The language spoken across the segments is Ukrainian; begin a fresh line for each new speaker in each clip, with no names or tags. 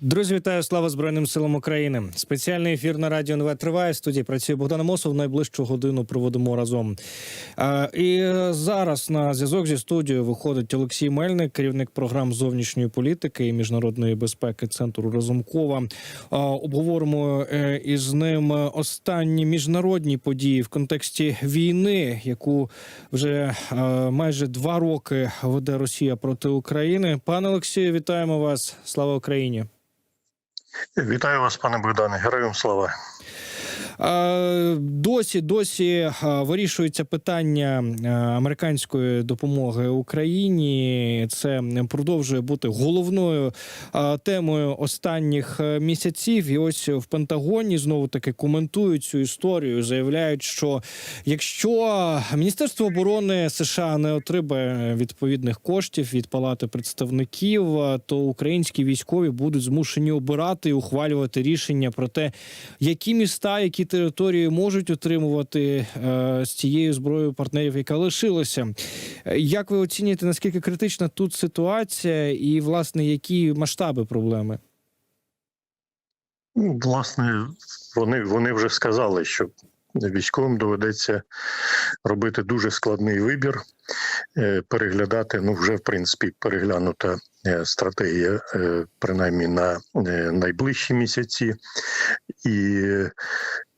Друзі, вітаю! Слава Збройним силам України! Спеціальний ефір на радіо НВ триває. В студії працює Богдан Мосов. Найближчу годину проводимо разом. І зараз на зв'язок зі студією виходить Олексій Мельник, керівник програм зовнішньої політики і міжнародної безпеки Центру Разумкова. А, обговоримо е, із ним останні міжнародні події в контексті війни, яку вже е, майже два роки веде Росія проти України. Пане Олексію, вітаємо вас! Слава Україні!
Вітаю вас, пане Богдане. Героям слава.
Досі досі вирішується питання американської допомоги Україні. Це продовжує бути головною темою останніх е, місяців. І ось в Пентагоні знову таки коментують цю історію. Заявляють, що якщо Міністерство оборони США не отримає відповідних коштів від Палати представників, то українські військові будуть змушені обирати і ухвалювати рішення про те, які міста, які території можуть отримувати е, з цією зброєю партнерів, яка лишилася. Як ви оцінюєте, наскільки критична тут ситуація, і власне які масштаби проблеми?
Ну, Власне, вони, вони вже сказали, що військовим доведеться робити дуже складний вибір, е, переглядати. Ну, вже в принципі переглянута стратегія, е, принаймні на е, найближчі місяці, і, е,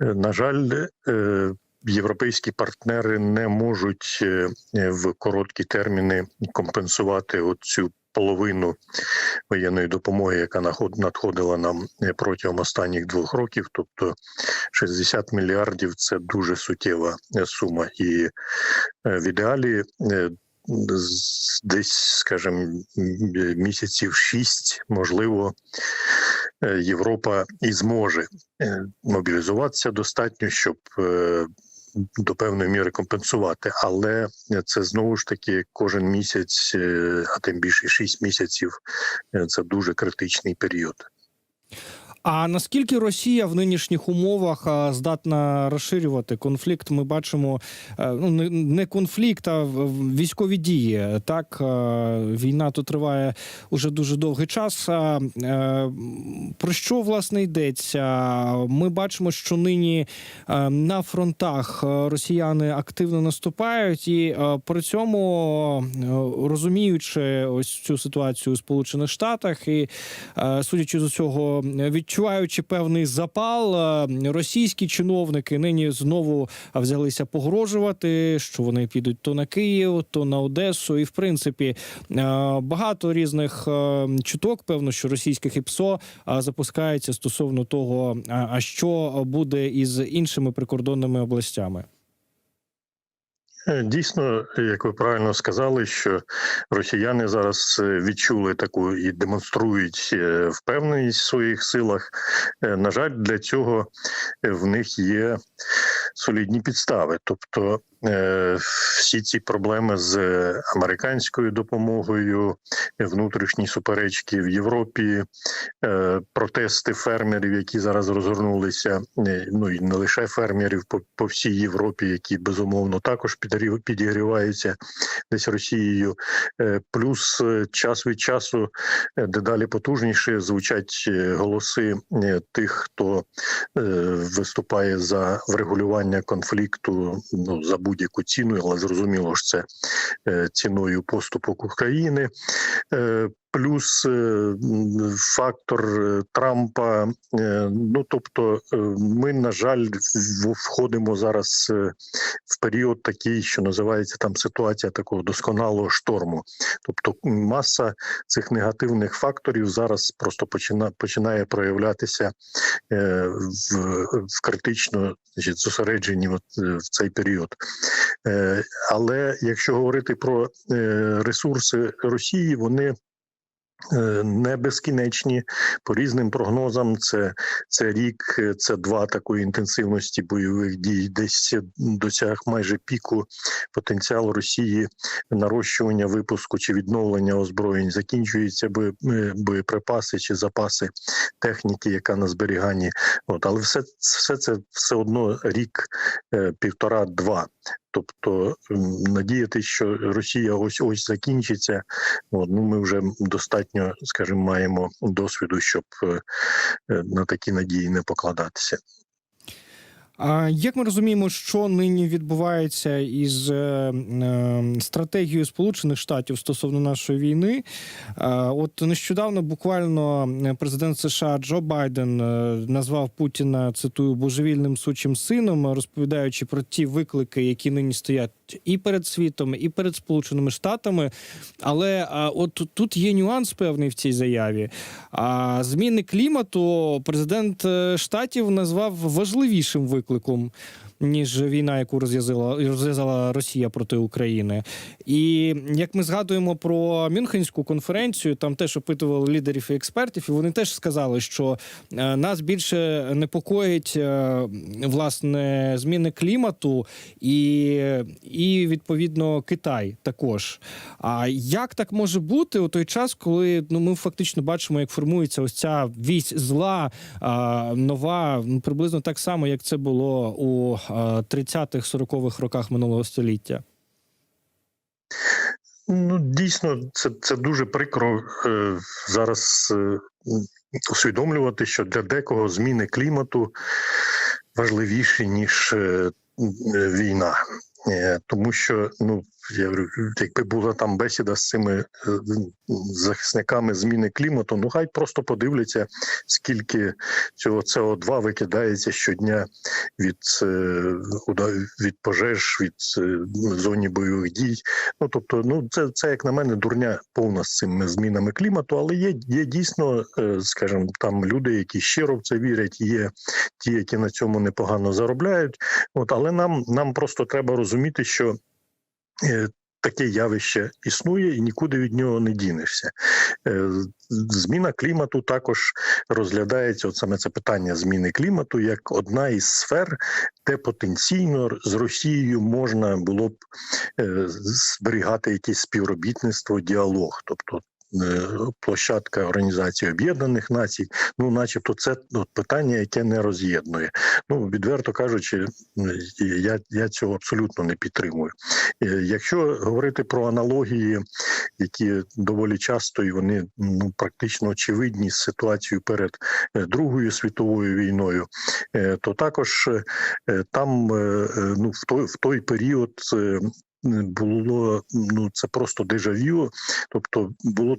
на жаль, е, європейські партнери не можуть е, в короткі терміни компенсувати оцю половину воєнної допомоги, яка надходила нам е, протягом останніх двох років. Тобто 60 мільярдів це дуже суттєва е, сума, і е, в ідеалі. Десь, скажімо, місяців шість, можливо, е, Європа і зможе е, мобілізуватися достатньо, щоб е, до певної міри компенсувати. Але це знову ж таки кожен місяць, а тим більше шість місяців це дуже критичний період.
А наскільки Росія в нинішніх умовах здатна розширювати конфлікт? Ми бачимо е, ну не- конфлікт, а військові дії. Так е, війна тут триває уже дуже довгий час. Е, Про що власне йдеться? Ми бачимо, що нині на фронтах росіяни активно наступають, і при цьому розуміючи ось цю ситуацію у Сполучених Штатах і судячи з усього, відчуваючи певний запал, е, російські чиновники нині знову взялися погрожувати, що вони підуть то на Київ, то на Одесу. І в принципі е, багато різних е, чуток, певно, що російських ІПСО запускається стосовно того, а що буде із іншими прикордонними областями.
Дійсно, як ви правильно сказали, що росіяни зараз е, відчули таку і демонструють е, впевненість в своїх силах. Е, На жаль, для цього в них є солідні підстави. Тобто всі ці проблеми з американською допомогою, е, внутрішні суперечки в Європі, е, протести фермерів, які зараз розгорнулися, е, ну і не лише фермерів по, всій Європі, які безумовно також підігрів- підігріваються десь Росією. Е, Плюс е, час від часу е, дедалі потужніше звучать е, голоси е, тих, хто е, виступає за врегулювання конфлікту ну за будь-яку ціну, але зрозуміло ж це е, ціною поступок України. Плюс е, фактор е, Трампа. Е, Ну тобто, ми на жаль входимо зараз в період такий, що називається там ситуація такого досконалого шторму. Тобто, маса цих негативних факторів зараз просто почина, починає проявлятися в, в критично значить, зосередженні от, в цей період. Але якщо говорити про ресурси Росії, вони не безкінечні. По різним прогнозам, це, це рік, е, це два такої інтенсивності бойових дій, десь досяг майже піку потенціал Росії нарощування випуску чи відновлення озброєнь. Закінчуються е, боєприпаси чи запаси техніки, яка на зберіганні. От, але все, все це все одно рік, е, півтора-два. Тобто надіяти, що Росія ось ось закінчиться. Ну ми вже достатньо, скажімо, маємо досвіду, щоб е, на такі надії не покладатися.
Як ми розуміємо, що нині відбувається із е, е, стратегією Сполучених Штатів стосовно нашої війни? Е, от нещодавно буквально президент США Джо Байден е, назвав Путіна цитую божевільним сучим сином, розповідаючи про ті виклики, які нині стоять і перед світом, і перед Сполученими Штатами. Але а, от тут є нюанс певний в цій заяві. А зміни клімату президент е, штатів назвав важливішим викликом. Ніж війна, яку розв'язала розв'язала Росія проти України, і як ми згадуємо про Мюнхенську конференцію, там теж опитували лідерів і експертів, і вони теж сказали, що е, нас більше непокоїть е, власне зміни клімату і, і відповідно Китай також. А як так може бути у той час, коли ну ми фактично бачимо, як формується ось ця вісь зла нова, ну, приблизно так само, як це було у а, 30-х, 40-х роках минулого століття?
Ну, дійсно, це, це дуже прикро е, зараз е, усвідомлювати, що для декого зміни клімату важливіші, ніж е, війна. Тому що, ну я говорю, якби була там бесіда з цими е, захисниками зміни клімату, ну хай просто подивляться, скільки цього СО2 викидається щодня від, е, від пожеж, від е, зоні бойових дій. Ну тобто, ну це, це як на мене дурня повна з цими змінами клімату, але є, є дійсно, скажімо, там люди, які щиро в це вірять, є ті, які на цьому непогано заробляють. От, але нам, нам просто треба розуміти, що таке явище існує і нікуди від нього не дінешся. Е, Зміна клімату також розглядається, от саме це питання зміни клімату, як одна із сфер, де потенційно з Росією можна було б е, зберігати якесь співробітництво, діалог. Тобто е, площадка Організації Об'єднаних Націй, ну, начебто, це ну, питання, яке не роз'єднує. Ну, відверто кажучи, е, я, я цього абсолютно не підтримую. Е, Якщо говорити про аналогії, які доволі часто і вони ну практично очевидні з ситуацією перед е, Другою світовою війною, е, то також е, там е, е, ну в той в той період. Було ну це просто дежавю, тобто було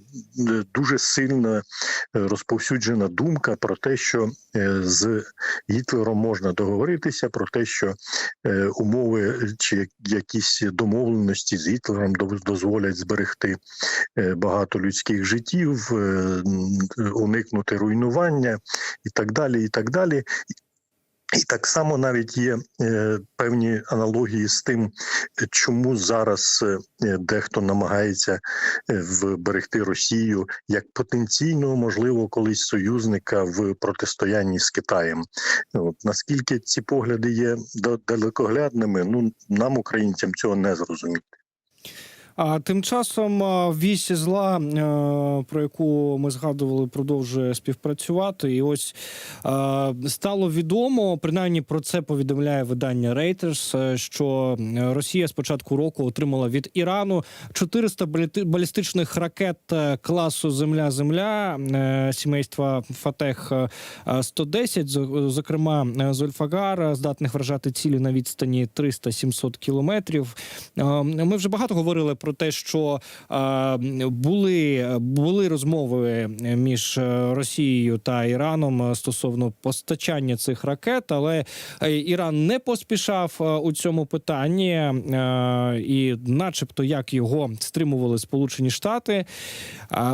е, дуже сильно е, розповсюджена думка про те, що е, з Гітлером можна договоритися, про те, що умови чи якісь домовленості з Гітлером дозволять зберегти багато людських життів, уникнути руйнування і так далі. І так далі. І так само навіть є е, певні аналогії з тим, чому зараз е, дехто намагається е, вберегти Росію як потенційного, можливо, колись союзника в протистоянні з Китаєм. От наскільки ці погляди є далекоглядними, ну нам, українцям, цього не зрозуміти.
А тим часом вісь зла, е, про яку ми згадували, продовжує співпрацювати. І ось стало відомо, принаймні про це повідомляє видання Reuters, е, що Росія з початку року отримала від Ірану 400 баліти- балістичних ракет е, класу Земля-Земля сімейства Фатех е, 110, зокрема е, здатних вражати цілі на відстані 300-700 кілометрів. Ми вже багато говорили про те, що е, були, були розмови між е, Росією та Іраном е, стосовно постачання цих ракет, але е, Іран не поспішав е, у цьому питанні, е, і, начебто, як його стримували Сполучені Штати.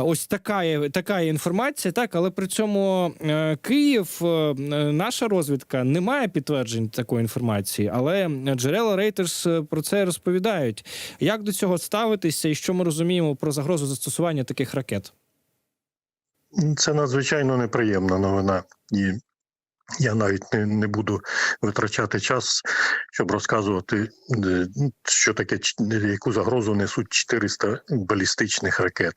Ось така така інформація, так, але при цьому е, Київ, е, наша розвідка не має підтверджень такої інформації, але джерела Reuters е, про це розповідають. Як до цього ставитися, і що ми розуміємо про загрозу застосування таких ракет?
Це надзвичайно неприємна новина, і я навіть не, не буду витрачати час, щоб розказувати, що таке яку загрозу несуть 400 балістичних ракет.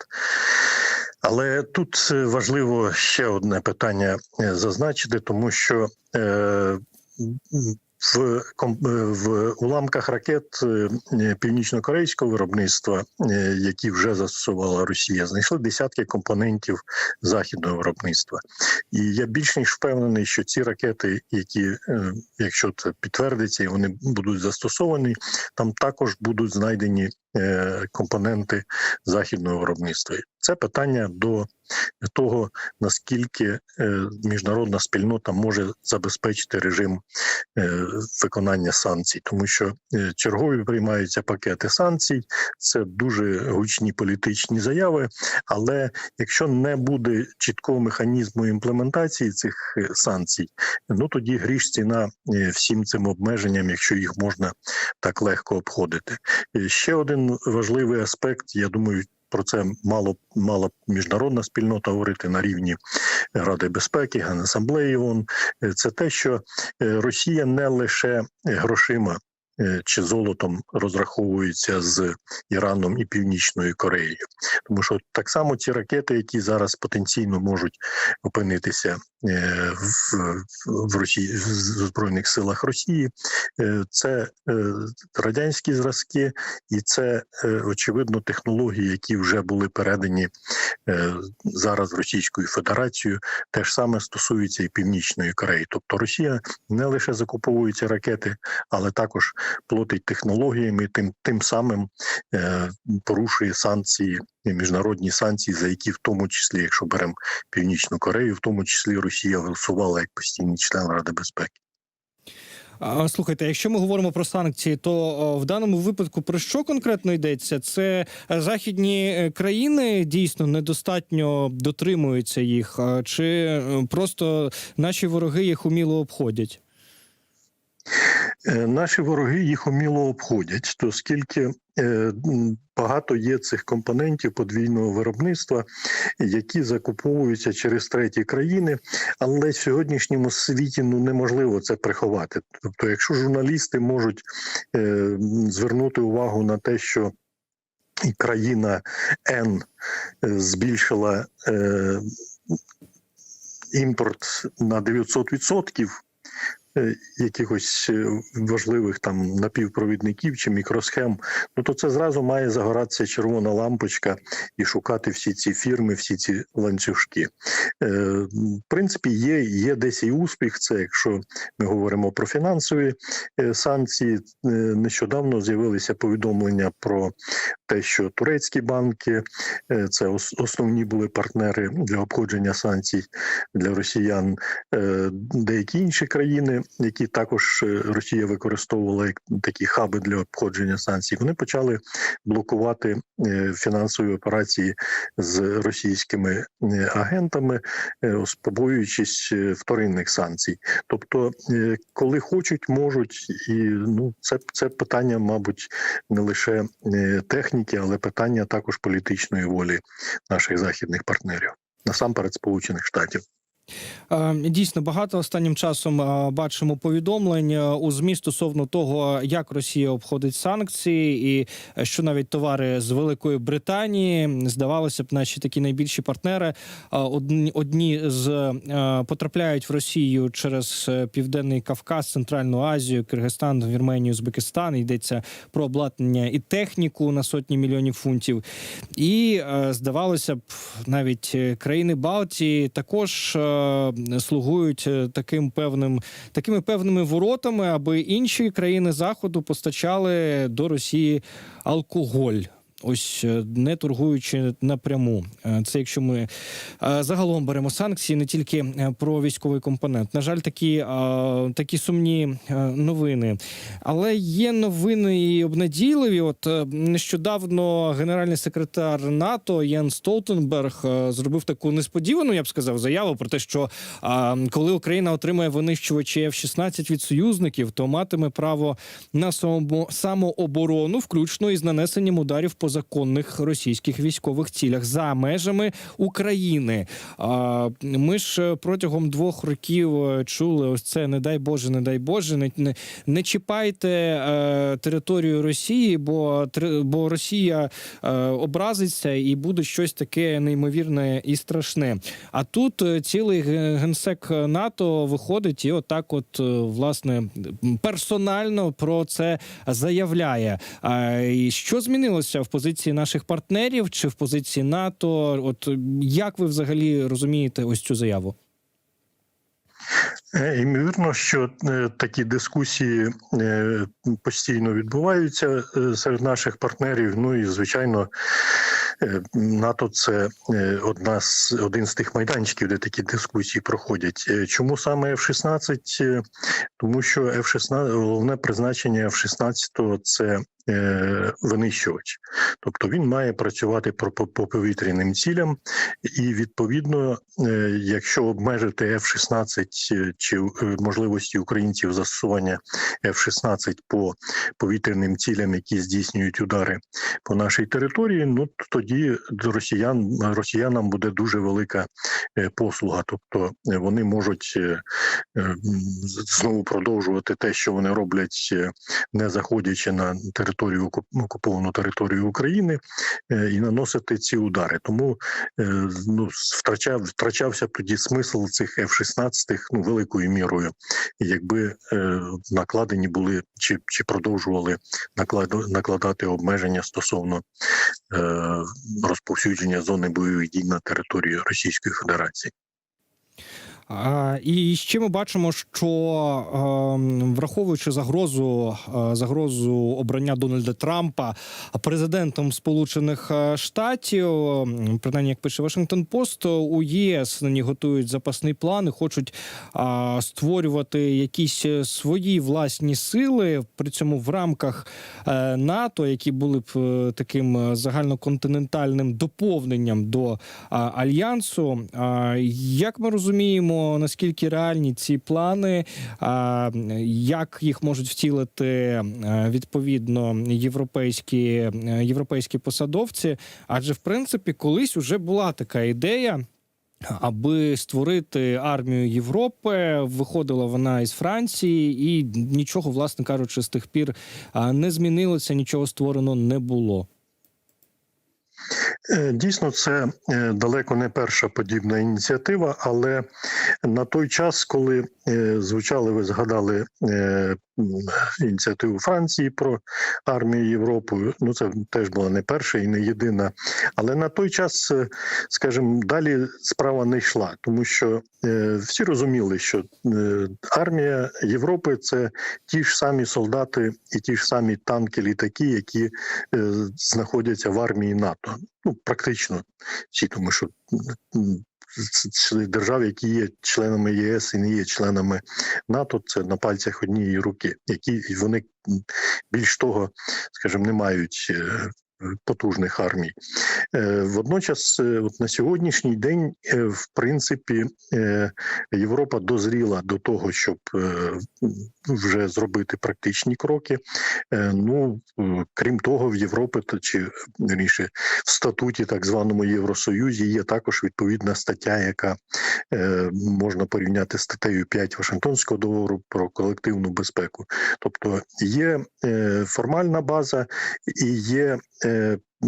Але тут е, важливо ще одне питання е, зазначити, тому що е, в, е, в уламках ракет е, е, північно-корейського виробництва, які вже застосувала Росія, знайшли десятки компонентів західного виробництва. І я більш ніж впевнений, що ці ракети, які, якщо це підтвердиться, і вони будуть застосовані, там також будуть знайдені компоненти західного виробництва. Це питання до того, наскільки е, міжнародна спільнота може забезпечити режим е, виконання санкцій, тому що е, чергові приймаються пакети санкцій. Це дуже гучні політичні заяви. Але якщо не буде чіткого механізму імплементації цих е, санкцій, ну тоді гріш ціна е, всім цим обмеженням, якщо їх можна так легко обходити. Е, Ще один важливий аспект, я думаю. Про це мало мала міжнародна спільнота говорити на рівні Ради безпеки, Генасамблеї ООН. Е, Це те, що е, Росія не лише грошима е, чи золотом розраховується з Іраном і Північною Кореєю, тому що так само ці ракети, які зараз потенційно можуть опинитися в, в Росії в збройних силах Росії, е, це е, радянські зразки, і це е, очевидно технології, які вже були передані е, зараз Російською Федерацією. Те ж саме стосується і Північної Кореї. Тобто Росія не лише закуповує ці ракети, але також платить технологіями, тим тим самим е, порушує санкції, міжнародні санкції, за які в тому числі, якщо беремо Північну Корею, в тому числі Росія голосувала як постійний член Ради безпеки.
Слухайте, якщо ми говоримо про санкції, то в даному випадку про що конкретно йдеться? Це е, західні е, країни дійсно недостатньо дотримуються їх, чи е, просто наші вороги їх уміло обходять?
Е, Наші вороги їх уміло обходять, то скільки е, багато є цих компонентів подвійного виробництва, які закуповуються через треті країни, але в сьогоднішньому світі ну неможливо це приховати. Тобто, якщо журналісти можуть е, звернути увагу на те, що країна е, збільшила імпорт на 900%, е, якихось е, важливих там напівпровідників чи мікросхем, ну то це зразу має загоратися червона лампочка і шукати всі ці фірми, всі ці ланцюжки. Е, В принципі, є, є десь і успіх. Це якщо ми говоримо про фінансові е, санкції. Е, Нещодавно з'явилися повідомлення про те, що турецькі банки е, це ос- основні були партнери для обходження санкцій для росіян. Е, Деякі інші країни, які також е, Росія використовувала як такі хаби для обходження санкцій, вони почали блокувати е, фінансові операції з російськими е, агентами, побоюючись вторинних санкцій. Тобто, коли хочуть, можуть, і ну це, це питання, мабуть, не лише техніки, але питання також політичної волі наших західних партнерів, насамперед Сполучених Штатів.
Е, Дійсно, багато останнім часом е, бачимо повідомлень е, у змі стосовно того, як Росія обходить санкції, і що навіть товари з Великої Британії здавалося б, наші такі найбільші партнери одні, одні з потрапляють в Росію через Південний Кавказ, Центральну Азію, Киргизстан, Вірменію, Узбекистан. Йдеться про обладнання і техніку на сотні мільйонів фунтів. І здавалося б, навіть країни Балтії також слугують е, таким певним такими певними воротами, аби інші країни заходу постачали до Росії алкоголь. Ось е, не торгуючи напряму. Е, Це якщо ми е, загалом беремо санкції, не тільки про військовий компонент. На жаль, такі, такі сумні новини. Але є новини і обнадійливі. От нещодавно генеральний секретар НАТО Єн Столтенберг зробив таку несподівану, я б сказав, заяву про те, що коли Україна отримає винищувачі F-16 від союзників, то матиме право на само- самооборону, включно із нанесенням ударів по по законних російських військових цілях за межами України. Ми ж е, протягом двох років е, чули ось це не дай Боже, не дай Боже, не, не, чіпайте е, територію Росії, бо бо Росія образиться і буде щось таке неймовірне і страшне. А тут цілий генсек НАТО виходить і отак, от власне персонально про це заявляє. І що змінилося в позиції наших партнерів чи в позиції НАТО? От як ви взагалі розумієте ось цю заяву?
Е, Ймовірно, що е, такі дискусії е, постійно відбуваються е, серед наших партнерів. Ну і звичайно, е, НАТО це е, одна з один з тих майданчиків, де такі дискусії проходять. Е, Чому саме F-16? Е, Тому що F-16, головне призначення F-16 – це е, винищувач, тобто він має працювати по, по, по повітряним цілям, і відповідно, е, якщо обмежити F-16 е, чи е, можливості українців застосування F-16 по повітряним цілям, які здійснюють удари по нашій території, ну тоді росіян росіянам буде дуже велика е, послуга. Тобто е, вони можуть е, е, знову продовжувати те, що вони роблять, е, не заходячи на територію окуп- окуповану територію України, е, і наносити ці удари. Тому е, ну втрачав втрачався тоді смисл цих F-16 ну великою мірою, якби е, накладені були чи, чи продовжували наклад, накладати обмеження стосовно розповсюдження зони бойових дій на території Російської Федерації.
І ще ми бачимо, що ем, враховуючи загрозу е, загрозу обрання Дональда Трампа президентом Сполучених е, Штатів, принаймні як пише Вашингтон Пост, у ЄС нині готують запасний план і хочуть створювати якісь е, свої власні сили при цьому в рамках НАТО, які були б таким загальноконтинентальним доповненням до альянсу. Як ми розуміємо, наскільки реальні ці плани, як їх можуть втілити е, відповідно європейські, е, європейські посадовці? Адже в принципі колись уже була така ідея. Аби створити армію Європи, виходила вона із Франції, і нічого, власне кажучи, з тих пір не змінилося, нічого створено не було.
Е, Дійсно, це е, далеко не перша подібна ініціатива, але на той час, коли е, звучали, ви згадали ініціативу Франції про армію Європи. Ну це теж була не перша і не єдина. Але на той час, е, скажімо, далі справа не йшла, тому що е, всі розуміли, що е, армія Європи це ті ж самі солдати і ті ж самі танки, літаки, які знаходяться в армії НАТО. Ну практично всі, тому що ц- які є членами ЄС і не є членами НАТО, це на пальцях однієї руки, які вони більш того, скажімо, не мають. Потужних армій Е, водночас, е, от на сьогоднішній день, е, в принципі, Європа дозріла до того, щоб вже зробити практичні кроки. Ну крім того, в Європі чи вірніше, в статуті так званому Євросоюзі є також відповідна стаття, яка можна порівняти з статтею 5 Вашингтонського договору про колективну безпеку. Тобто є формальна база і є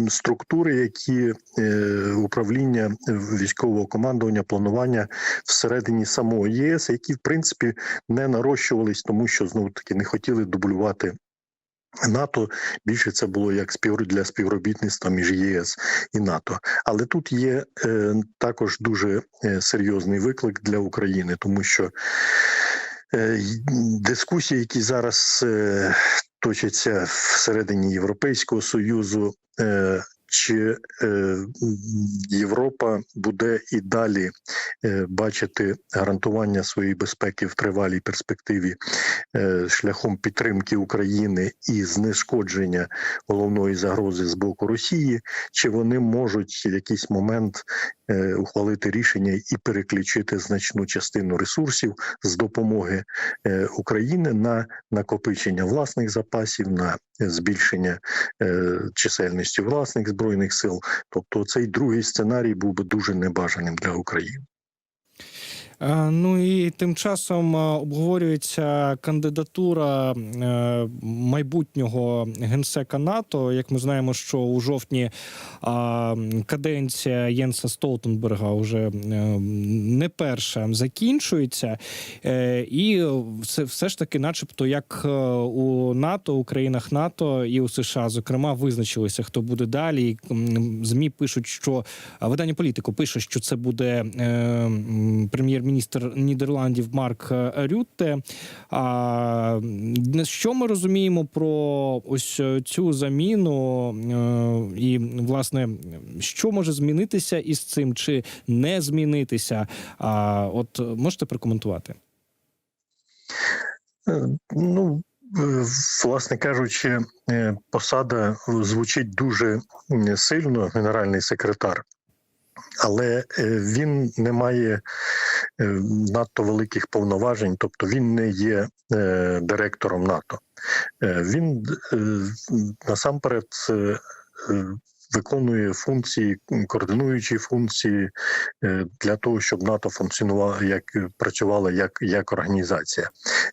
структури, які е, управління військового командування, планування всередині самого ЄС, які в принципі не нарощувались, тому що знову таки не хотіли дублювати. НАТО більше це було як спів для співробітництва між ЄС і НАТО. Але тут є е, також дуже е, серйозний виклик для України, тому що е, дискусії, які зараз е, точаться всередині Європейського союзу. Чи е, Європа буде і далі е, бачити гарантування своєї безпеки в тривалій перспективі е, шляхом підтримки України і знешкодження головної загрози з боку Росії, чи вони можуть в якийсь момент ухвалити рішення і переключити значну частину ресурсів з допомоги України на накопичення власних запасів, на збільшення е, чисельності власних збройних сил. Тобто, цей другий сценарій був би дуже небажаним для України.
Е, Ну і тим часом е, обговорюється кандидатура е, майбутнього генсека НАТО. Як ми знаємо, що у жовтні каденція Єнса Столтенберга вже не перша закінчується, і все, все ж таки, начебто, як у НАТО, у країнах НАТО і у США, зокрема, визначилися, хто буде далі. Змі пишуть, що видання політику пише, що це буде м, прем'єр-міністр Нідерландів Марк е, Рютте. А що ми розуміємо про ось е, цю заміну? Е, і власне, що може змінитися із цим, чи не змінитися? А от можете прокоментувати?
Ну, власне кажучи, посада звучить дуже сильно, генеральний секретар, але він не має надто великих повноважень, тобто він не є е, директором НАТО. Е, Він е, насамперед е, е, виконує функції, координуючі функції е, для того, щоб НАТО функціонувало як працювала як, як організація.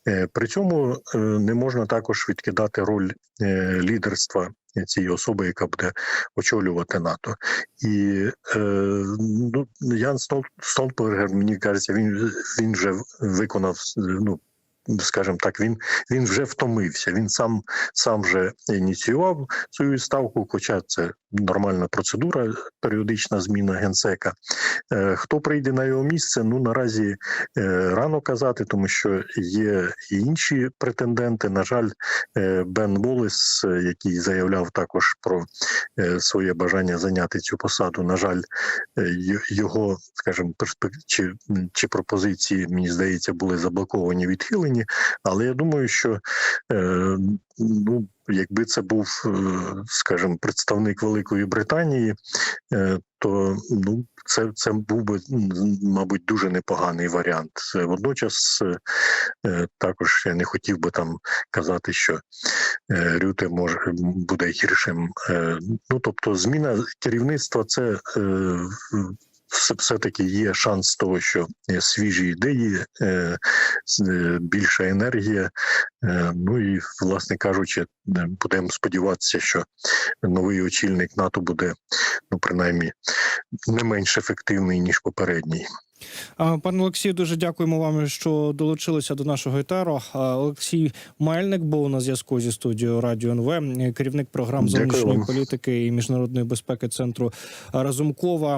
Е, При цьому е, не можна також відкидати роль е, лідерства цієї особи, яка буде очолювати НАТО. І е, ну, Ян Стол- мені кажеться, він, він вже виконав. Ну, скажімо так, він, він вже втомився. Він сам сам вже ініціював свою відставку, хоча це нормальна процедура, періодична зміна генсека. Е, Хто прийде на його місце? Ну наразі е, рано казати, тому що є і інші претенденти. На жаль, е, Бен Волес, який заявляв також про своє бажання зайняти цю посаду. На жаль, його, скажімо, перспек... чи, чи пропозиції, мені здається, були заблоковані, відхилені. Але я думаю, що е, ну. Якби це був, е, скажімо, представник Великої Британії, е, то ну це, це був би мабуть дуже непоганий варіант. Е, Водночас е, е, також я не хотів би там казати, що е, Рюте може буде гіршим. Е, Ну тобто, зміна керівництва це. Все, все-таки є шанс того, що е, свіжі ідеї, е, е, більша енергія. Ну і, власне кажучи, будемо сподіватися, що новий очільник НАТО буде, ну принаймні, не менш ефективний ніж попередній.
Пане Олексію, дуже дякуємо вам, що долучилися до нашого етеру. Олексій Мельник був на зв'язку зі студією Радіо НВ, керівник програм зовнішньої політики і міжнародної безпеки центру Разумкова.